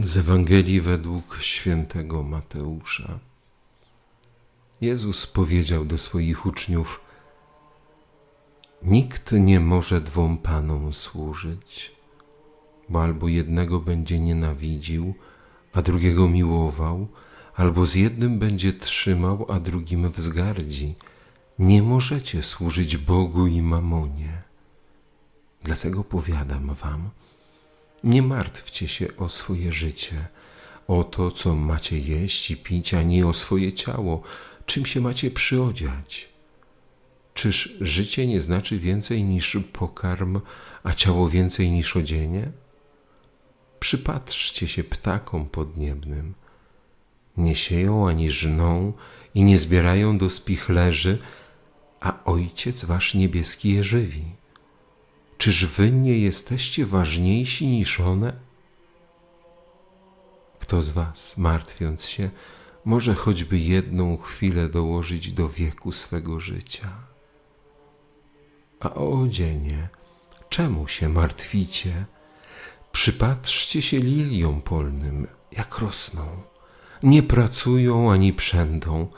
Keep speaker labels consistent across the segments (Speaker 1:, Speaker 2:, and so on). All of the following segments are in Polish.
Speaker 1: Z Ewangelii według świętego Mateusza. Jezus powiedział do swoich uczniów: Nikt nie może dwom panom służyć, bo albo jednego będzie nienawidził, a drugiego miłował, albo z jednym będzie trzymał, a drugim wzgardzi. Nie możecie służyć Bogu i mamonie. Dlatego powiadam wam, nie martwcie się o swoje życie, o to, co macie jeść i pić, ani o swoje ciało, czym się macie przyodziać. Czyż życie nie znaczy więcej niż pokarm, a ciało więcej niż odzienie? Przypatrzcie się ptakom podniebnym. Nie sieją ani żną i nie zbierają do spichlerzy, a Ojciec Wasz niebieski je żywi. Czyż wy nie jesteście ważniejsi niż one? Kto z was, martwiąc się, może choćby jedną chwilę dołożyć do wieku swego życia? A o odzienie, czemu się martwicie? Przypatrzcie się liliom polnym, jak rosną. Nie pracują ani przędą,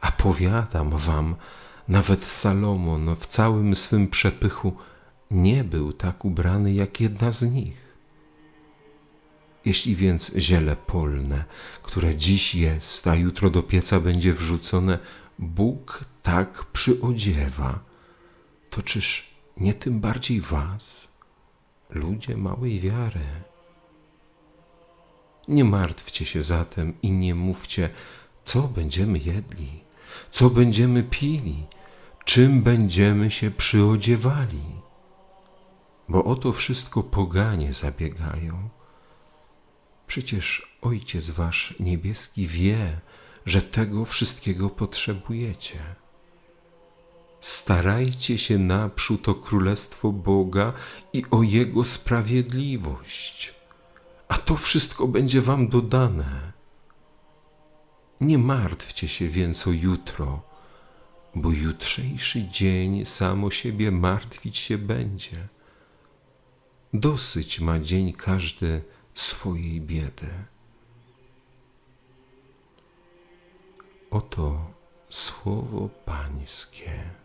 Speaker 1: a powiadam wam, nawet Salomon w całym swym przepychu nie był tak ubrany jak jedna z nich. Jeśli więc ziele polne, które dziś jest, a jutro do pieca będzie wrzucone, Bóg tak przyodziewa, to czyż nie tym bardziej was, ludzie małej wiary? Nie martwcie się zatem i nie mówcie, co będziemy jedli, co będziemy pili, czym będziemy się przyodziewali bo o to wszystko poganie zabiegają. Przecież Ojciec Wasz niebieski wie, że tego wszystkiego potrzebujecie. Starajcie się naprzód o Królestwo Boga i o Jego sprawiedliwość, a to wszystko będzie Wam dodane. Nie martwcie się więc o jutro, bo jutrzejszy dzień samo siebie martwić się będzie. Dosyć ma dzień każdy swojej biedy. Oto słowo Pańskie.